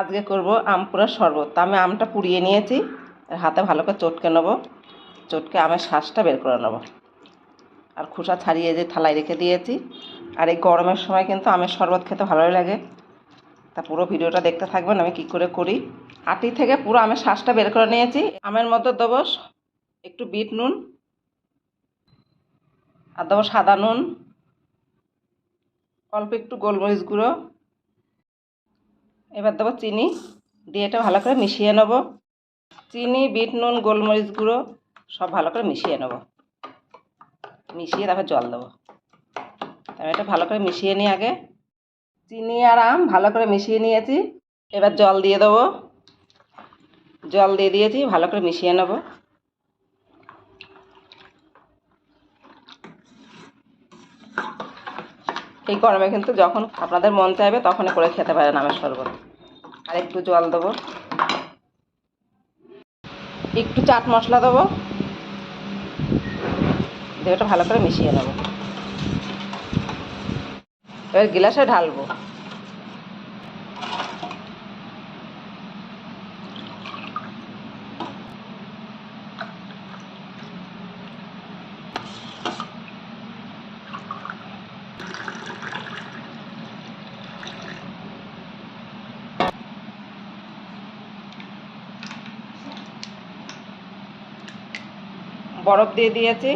আজকে করব আম পোড়ার শরবত। আমি আমটা পুড়িয়ে নিয়েছি, আর হাতে ভালো করে চটকে নেব। চটকে আমের শ্বাসটা বের করে নেব। আর খোসা ছাড়িয়ে যে থালায় রেখে দিয়েছি। আর এই গরমের সময় কিন্তু আমের শরবত খেতে ভালোই লাগে। তা পুরো ভিডিওটা দেখতে থাকবেন, আমি কি করে করি। আটি থেকে পুরো আমের শ্বাসটা বের করে নিয়েছি। আমের মধ্যে দেবো একটু বিট নুন, আর দেবো সাদা নুন, অল্প একটু গোলমরিচ গুঁড়ো এবার দেবো চিনি, দিয়ে এটা ভালো করে মিশিয়ে নেব। চিনি, বিট, নুন, গোলমরিচ গুঁড়ো, সব ভালো করে মিশিয়ে নেব। মিশিয়ে তারপর জল দেবো। তারপর এটা ভালো করে মিশিয়ে নিই আগে চিনি আর আম ভালো করে মিশিয়ে নিয়েছি। এবার জল দিয়ে দেবো। জল দিয়ে দিয়েছি, ভালো করে মিশিয়ে নেব। এই গরমে কিন্তু যখন আপনাদের মন চাইবে তখনই করে খেতে পারেন আমের শরবত। আর একটু জল দেবো। একটু চাট মশলা দেবো। দিয়ে ওটা ভালো করে মিশিয়ে নেব। এবার গ্লাসে ঢালবো। বরফ দিয়ে দিয়েছি।